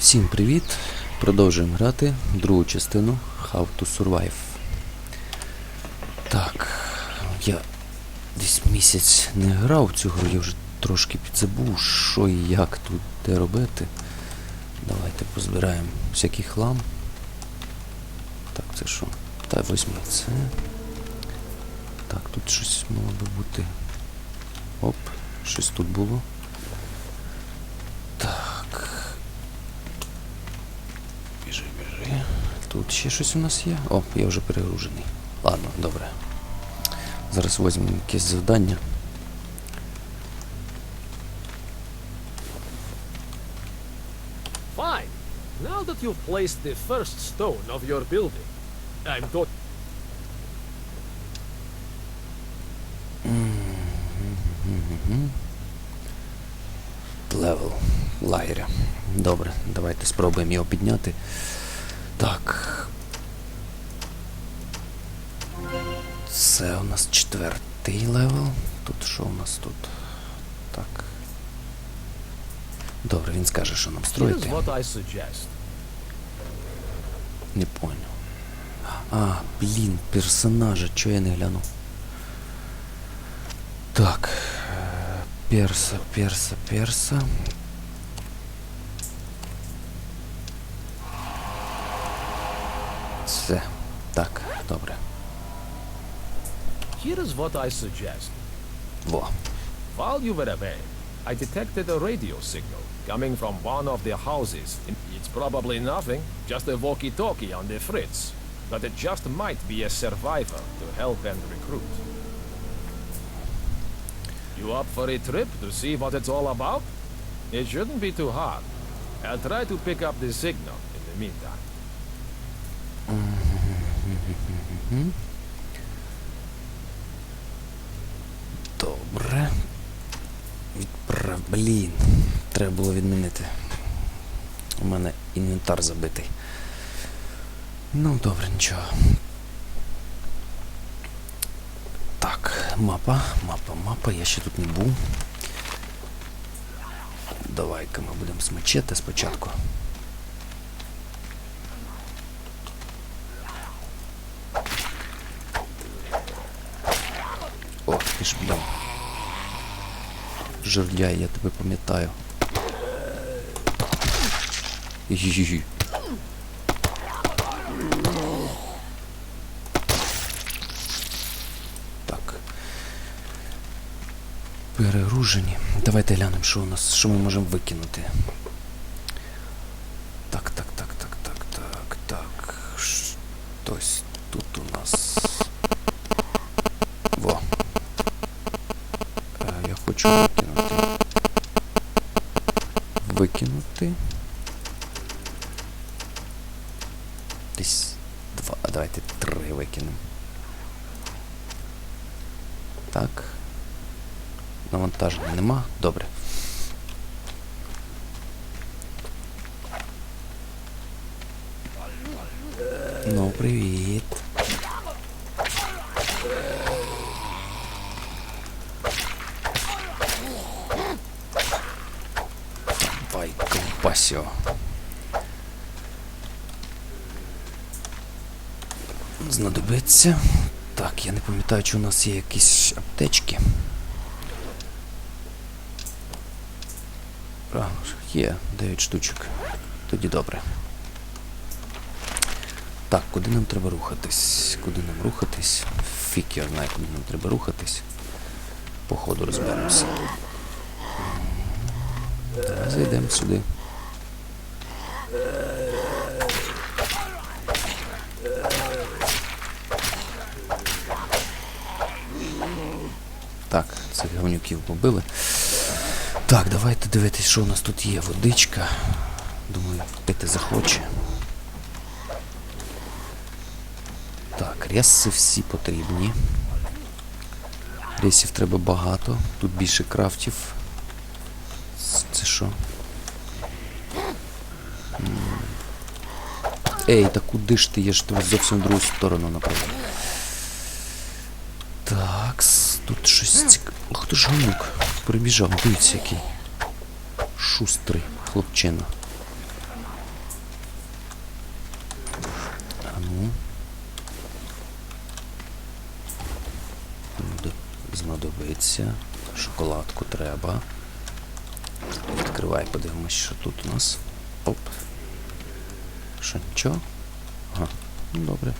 Всім привіт! Продовжуємо грати другу частину How to Survive. Так, я десь місяць не грав в цю гру, я вже трошки підзабув, що і як тут де робити. Давайте позбираємо всякий хлам. Так, це що? Та візьми це. Так, тут щось мало би бути. Оп, щось тут було. Тут ще щось у нас є. О, я вже перегружений. Ладно, добре. Зараз візьмемо якесь завдання. Fine. Now that you've placed the first stone of your building, I'm going. Левел лагеря. Добре, давайте спробуємо його підняти. Так. Це у нас четвертий левел. Тут що у нас тут? Так. Добре, він скаже, що нам строїти. Не понял. А, блін, персонажа, чого я не глянув? Так. Перса, перса, перса. Все. Так, Here is what I suggest. What? While you were away, I detected a radio signal coming from one of the houses. It's probably nothing, just a walkie-talkie on the fritz. But it just might be a survivor to help and recruit. You up for a trip to see what it's all about? It shouldn't be too hard. I'll try to pick up the signal in the meantime. Треба було відмінити. У мене інвентар забитий. Ну, добре, нічого. Так, мапа, мапа, мапа. Я ще тут не був. Давай-ка ми будемо з мечети спочатку. О, ти ж блін. Жердяй, я тебе пам'ятаю. Так. Перегружені. Давайте глянемо, що у нас, що ми можемо викинути. Так, так, так, так, так, так, так. Щось тут у нас. Во. Е, Я хочу викинути. Викинути. Десь два. А давайте три викинемо. Так. Навантаження нема. Добре. Ну, привіт. Давай, ковбасю. Знадобиться. Так, я не пам'ятаю, чи у нас є якісь аптечки. А, є 9 штучок. Тоді добре. Так, куди нам треба рухатись? Куди нам рухатись? Фік я знаю, куди нам треба рухатись. По ходу розберемося. Давай Зайдемо сюди. Так, цих говнюків побили. Так, давайте дивитись, що у нас тут є. Водичка. Думаю, пити захоче. Так, реси всі потрібні. Ресів треба багато. Тут більше крафтів. Це що? Ей, та куди ж ти? Я ж тебе зовсім в другу сторону направив. Так, тут щось цікаве. Ох ти ж гамук. Прибіжав, дивіться який шустрий хлопчина. А. Ну. Ну, знадобиться. Шоколадку треба. Відкривай, подивимось, що тут у нас. Оп. Що нічого? Ага, ну добре.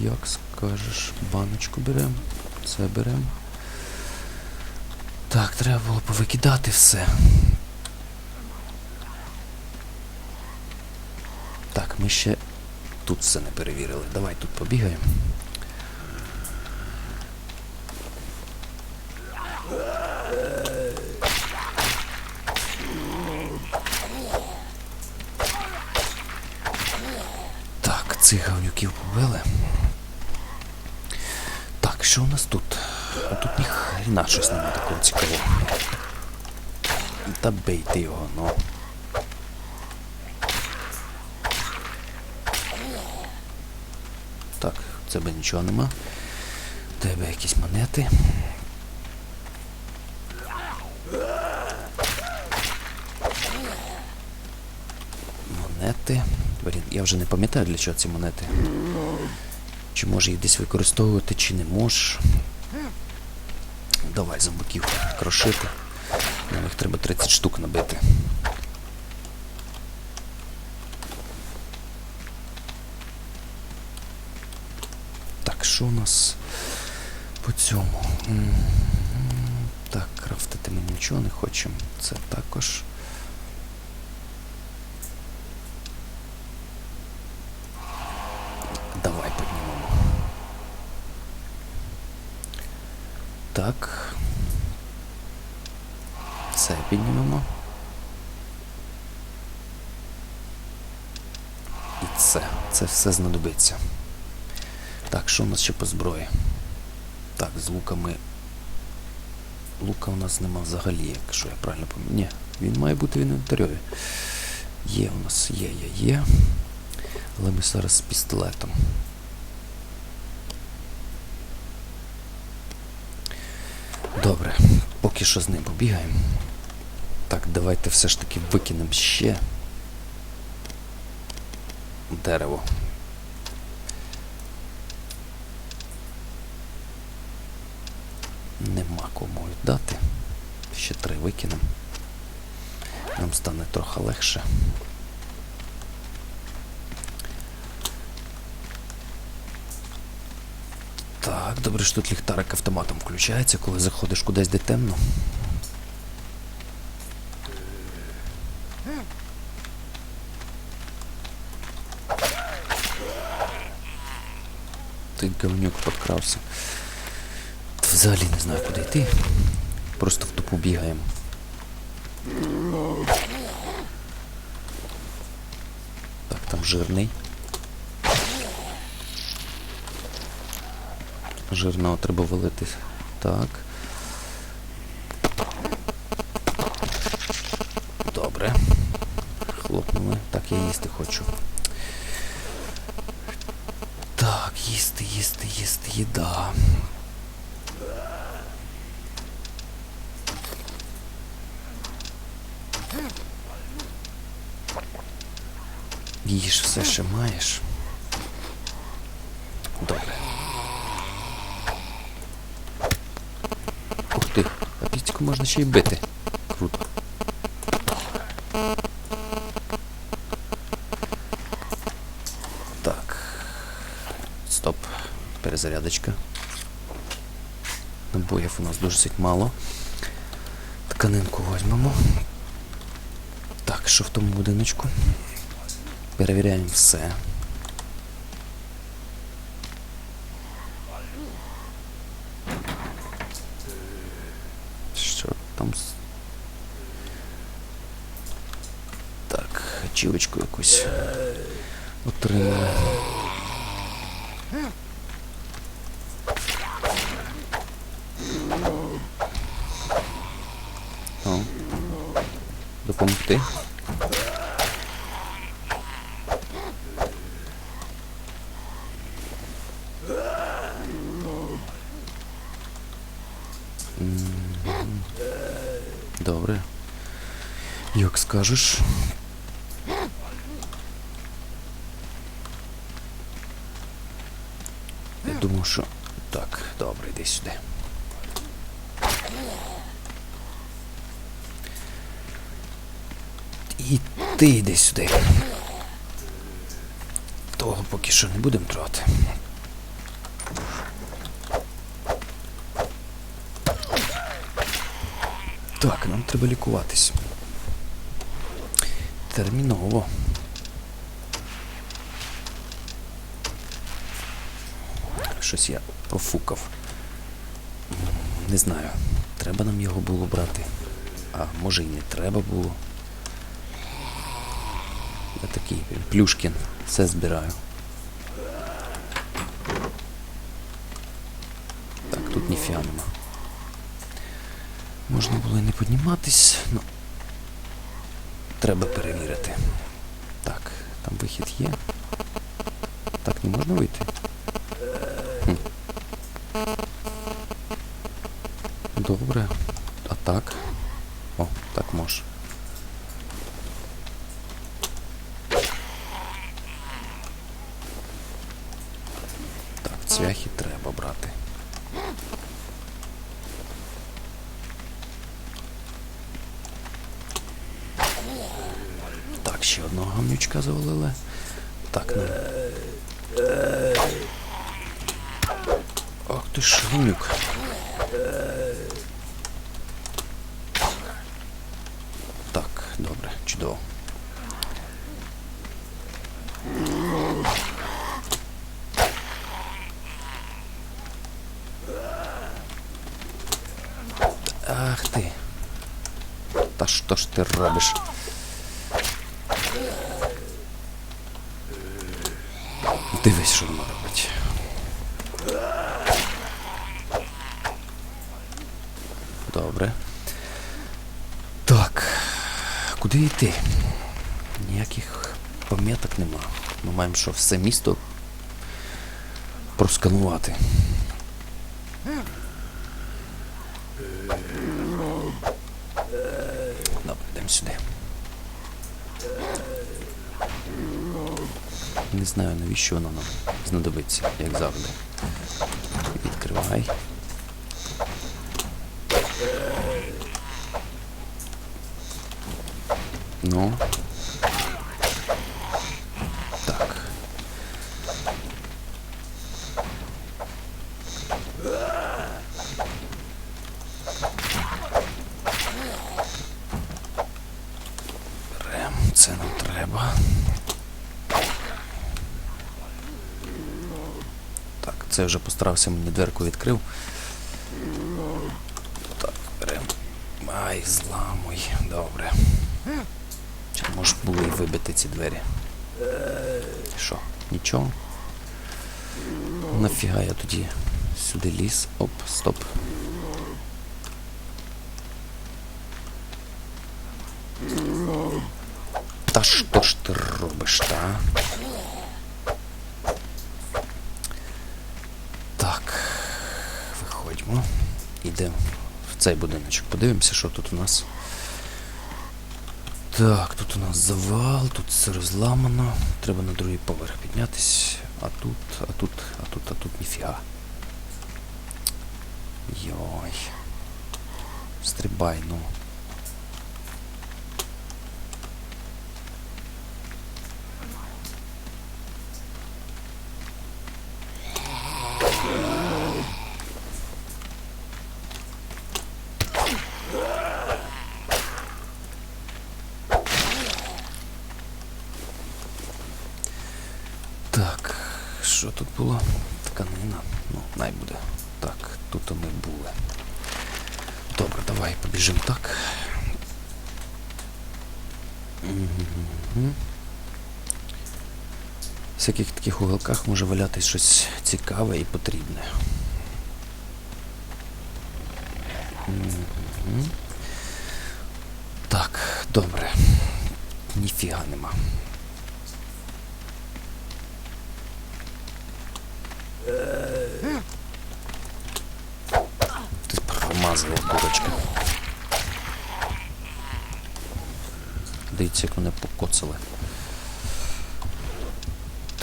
Як скажеш, баночку беремо, це беремо. Так, треба було повикидати все. Ми ще тут все не перевірили. Давай тут побігаємо. Так, цих гавнюків побили. Так, що у нас тут? А тут ні хрена щось немає такого цікавого. Та бейте його, ну. Так, в тебе нічого нема. В тебе якісь монети. Монети. Блін, я вже не пам'ятаю для чого ці монети. Чи може їх десь використовувати, чи не можеш. Давай зомбаків крошити. Нам їх треба 30 штук набити. Так, що у нас по цьому? Так, крафтити ми нічого не хочемо. Це також. Давай піднімемо. Так. Це піднімемо. І це. Це все знадобиться. Так, що у нас ще по зброї? Так, з луками. Лука у нас нема взагалі, якщо я правильно пам'ятаю. Ні, він має бути в інвентарі. Є у нас, є, є, є. Але ми зараз з пістолетом. Добре, поки що з ним побігаємо. Так, давайте все ж таки викинемо ще дерево. 3 викинемо. Нам стане трохи легше. Так, добре, що тут ліхтарик автоматом включається, коли заходиш кудись де темно. Ти говнюк подкрався. Взагалі не знаю, куди йти. Просто в тупу бігаємо. Так, там жирний. Жирного треба валити. Так. Добре. Хлопнули. Так, я їсти хочу. Так, їсти, їсти, їсти, їда. Їж все, що маєш. Добре. Ух ти, а пістіку можна ще й бити. Круто. Так. Стоп. Перезарядочка. Набоїв у нас досить мало. Тканинку візьмемо. Так, що в тому будиночку? Перевіряємо все. Що там? з- Так, ачівочку якусь отримали. можеш. Я думаю, що... Так, добре, йди сюди. І ти йди сюди. Того поки що не будемо трати. Так, нам треба лікуватись. Терміново. Щось я профукав. Не знаю, треба нам його було брати. А може і не треба було. Я такий Плюшкін, все збираю. Так, тут ніфіга нема. Можна було і не підніматись, ну. Треба перевірити. Так, там вихід є. Так, не можна вийти. Хм. Добре. А так? О, так може. Так, цвяхи треба брати. Так, ще одного гамнючка завалили. Так, ну. Ах ти ж гамнюк. Так, добре, чудово. Ах ти. Та що ти робиш? Дивись, що вона робить. Добре. Так. Куди йти? Ніяких пам'яток нема. Ми маємо що, все місто просканувати. Добре, йдемо сюди. Не знаю, навіщо воно нам знадобиться, як завжди. Відкривай. Ну. Так. Берем, це нам треба. Так, я вже постарався мені дверку відкрив. Так, беремо. Ай, зламуй. Добре. Чи може було і вибити ці двері? Що, нічого? Нафіга я тоді сюди ліз. Оп, стоп. Та що ж ти робиш, та? Так, виходьмо. Йдемо в цей будиночок. Подивимося, що тут у нас. Так, тут у нас завал, тут все розламано. Треба на другий поверх піднятись. А тут, а тут, а тут, а тут ніфіга. Йой. Стрибай, ну. Так, що тут було? Тканина. Ну, най буде. Так, тут ми були. Добре, давай побіжимо так. Мгм. В всяких таких уголках може валятись щось цікаве і потрібне. Так, добре. Ніфіга нема. Ти промазала, дурочка. Дивіться, як вони покоцали.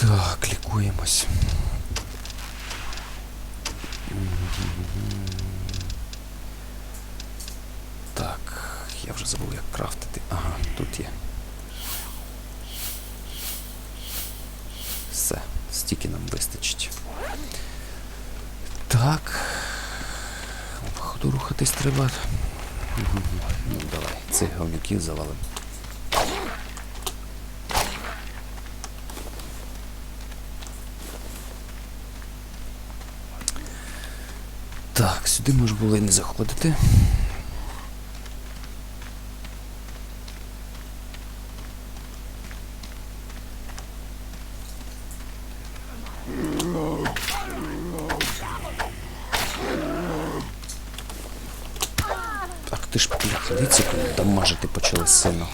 Так, лікуємось. Так, я вже забув, як крафтити. Ага, тут є. Все, стільки нам вистачить. Так. Походу рухатись треба. Ну, давай, цих говнюків завалимо. Так, сюди ж було і не заходити. Ах ти ж блядь, дивіться, коли дамажити почали сильно.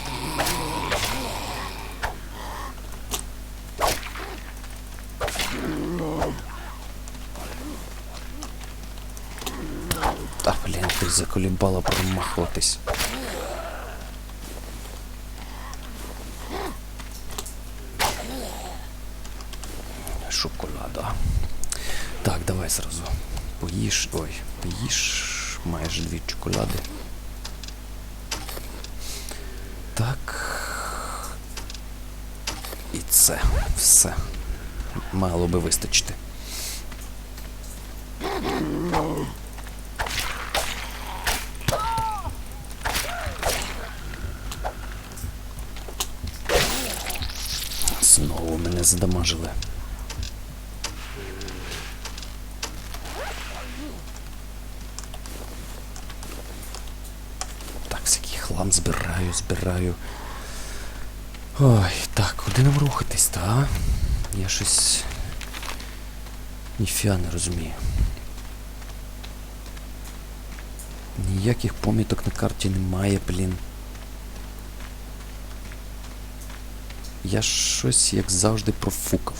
Та блін, ти заколібала промахуватись. Шоколада. Так, давай сразу. Поїж. Ой, поїж. Маєш дві чоколади. Так. І це. Все. Мало би вистачити. Знову мене задамажили. Так, всякий хлам збираю. Ой, так, куди нам рухатись, та? Я щось. Ніфіга не розумію. Ніяких поміток на карті немає, блін. Я щось, як завжди, профукав.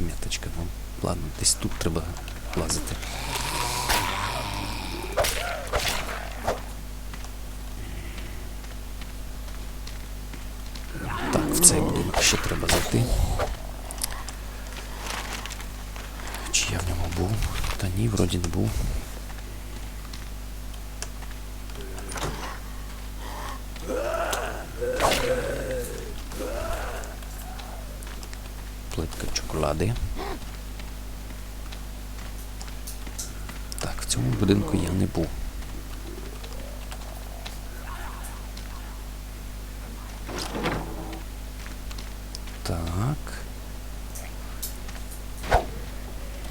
Де? Ну, ладно, десь тут треба лазити. Так, в цей будинок ще треба зайти. Чи я в ньому був? Та ні, вроді не був. Плитка чоколади. Так, в цьому будинку я не був. Так.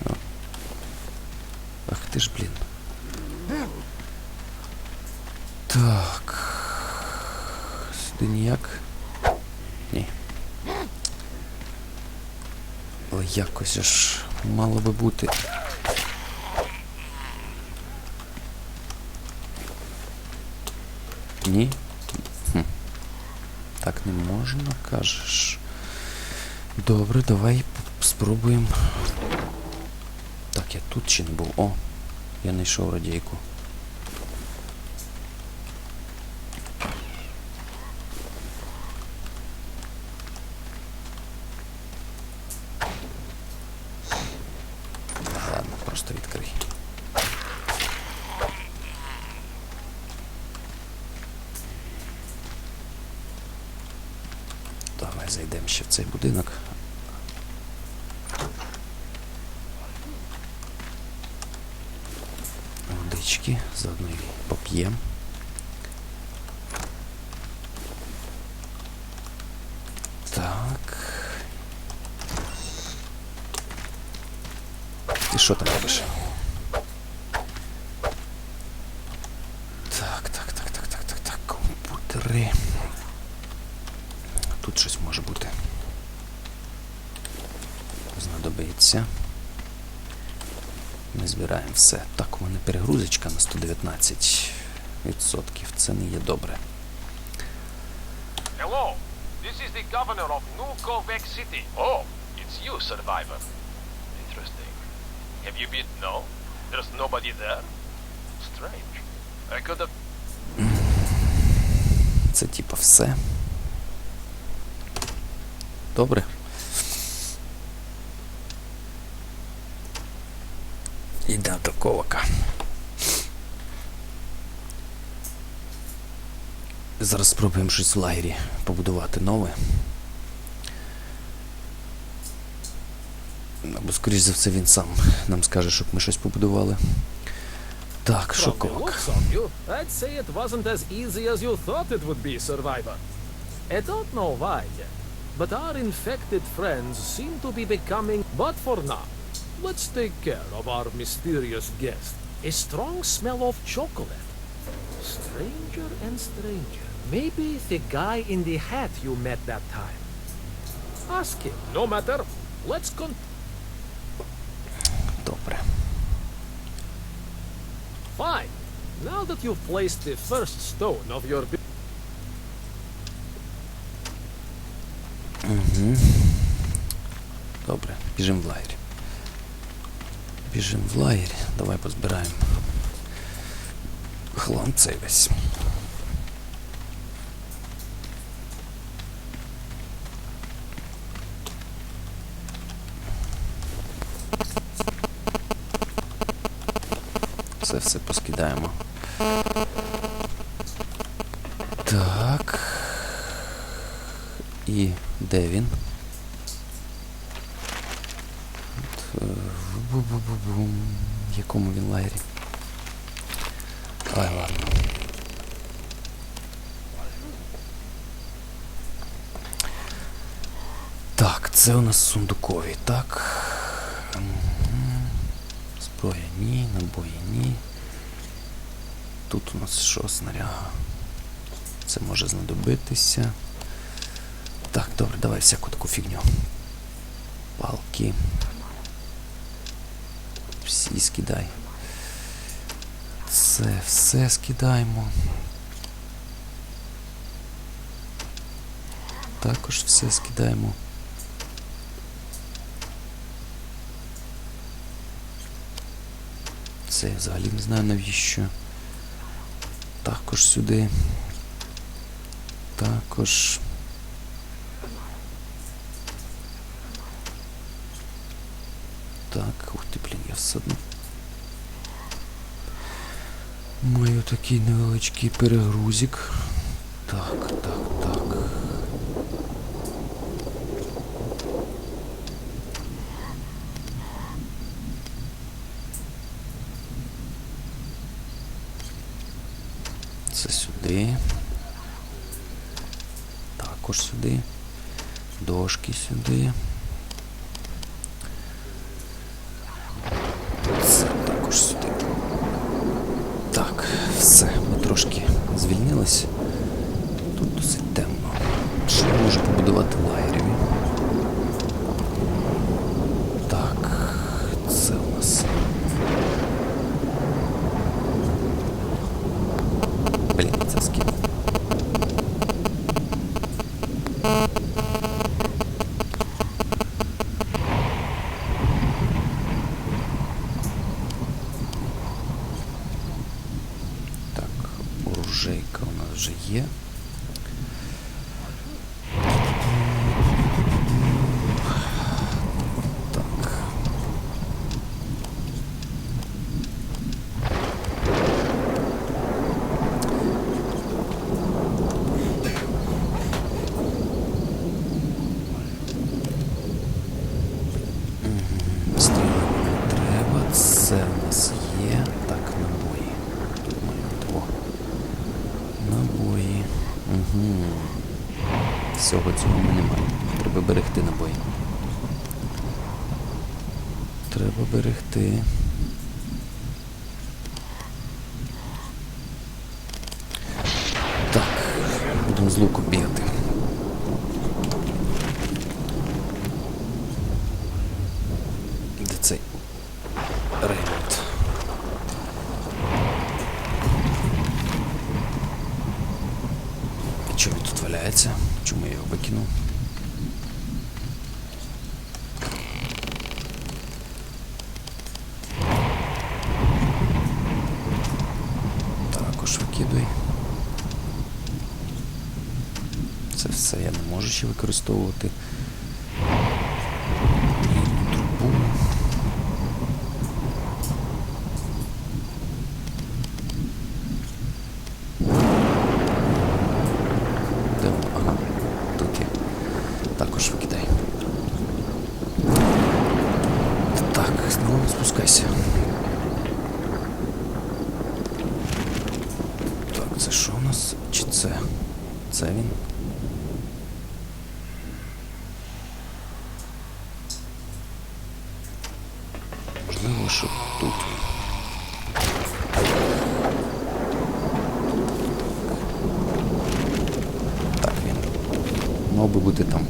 О. Ах ти ж, блін. Так. Сюди ніяк. Ні. Але якось ж мало би бути. Ні. Хм. Так не можна, кажеш. Добре, давай спробуємо. Так, я тут ще не був. О, я знайшов радійку. 3. Тут щось може бути. Знадобиться. Ми збираємо все. Так, у мене перегрузочка на 119%. Це не є добре. Hello. This is the governor of New Quebec City. Oh, it's you, survivor. Interesting. Have you been? No? There's nobody there? Strange. I could have це типа все. Добре. Йдемо до ковака. Зараз спробуємо щось в лагері побудувати нове. Або, скоріш за все, він сам нам скаже, щоб ми щось побудували. Так, що From the ковак? looks of you, I'd say it wasn't as easy as you thought it would be, Survivor. I don't know why yet, but our infected friends seem to be becoming... But for now, let's take care of our mysterious guest. A strong smell of chocolate. Stranger and stranger. Maybe the guy in the hat you met that time. Ask him. No matter. Let's con... That you've placed the first stone of your... Угу. Добре, біжимо в лагерь. Біжимо в лагерь. Давай позбираємо. Хлам цей весь. Це все поскидаємо. Так. І де він? Бу-бу-бу-бум. В якому він лагері? Ай, ладно. Так, це у нас сундукові, так. Зброя ні, набої ні. Тут у нас що, снаряга? Це може знадобитися. Добре, давай всяку таку фігню. Палки. Всі скидай. Це все скидаємо. Також все скидаємо. Це я взагалі не знаю навіщо. Також сюди. Також. Так, ух одно. Маю такий невеличкий перегрузик. Так, так, так. Це сюди. Також сюди. Дошки сюди. Це також сюди. Так, все, ми трошки звільнились. Тут досить темно. Що я можу побудувати в лагереві? Так, це у нас. Блін, це скид. Так, оружейка у нас вже є. Так. Мгм, Стріли не треба. Це у нас є. Так, набої. Тут має бути. О. Набої. Угу. Всього цього ми не маємо. Треба берегти набої. Треба берегти. Так, будемо з луку бігати. Де цей Реймонд? І чого він тут валяється? Чому я його викинув? Також викидуй. Це все я не можу ще використовувати. Це? шо у нас чи Це він? Можливо, що тут. Так, він. Мав би бути там.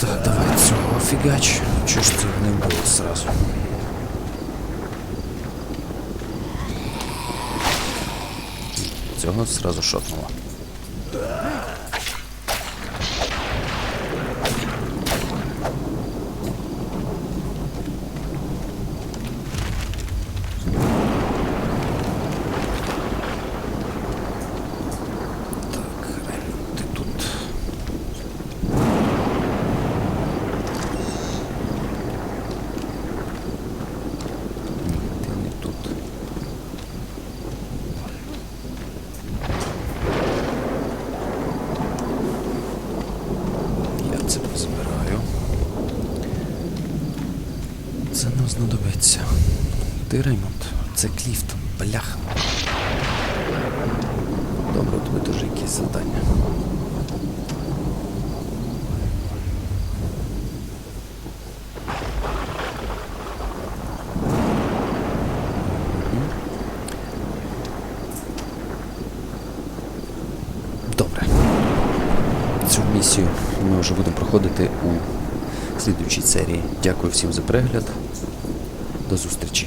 Так, давай цього фігач. Чого ж це не було зразу? Цього зразу шотнуло. Так, Раймонд, ти тут. Ні, ти не тут. Я це позабираю. Це нам знадобиться. Ти, Реймонд, це Кліфт, бляха. Добре, тебе теж якісь завдання. Добре. Цю місію ми вже будемо проходити у слідуючій серії. Дякую всім за перегляд. До зустрічі.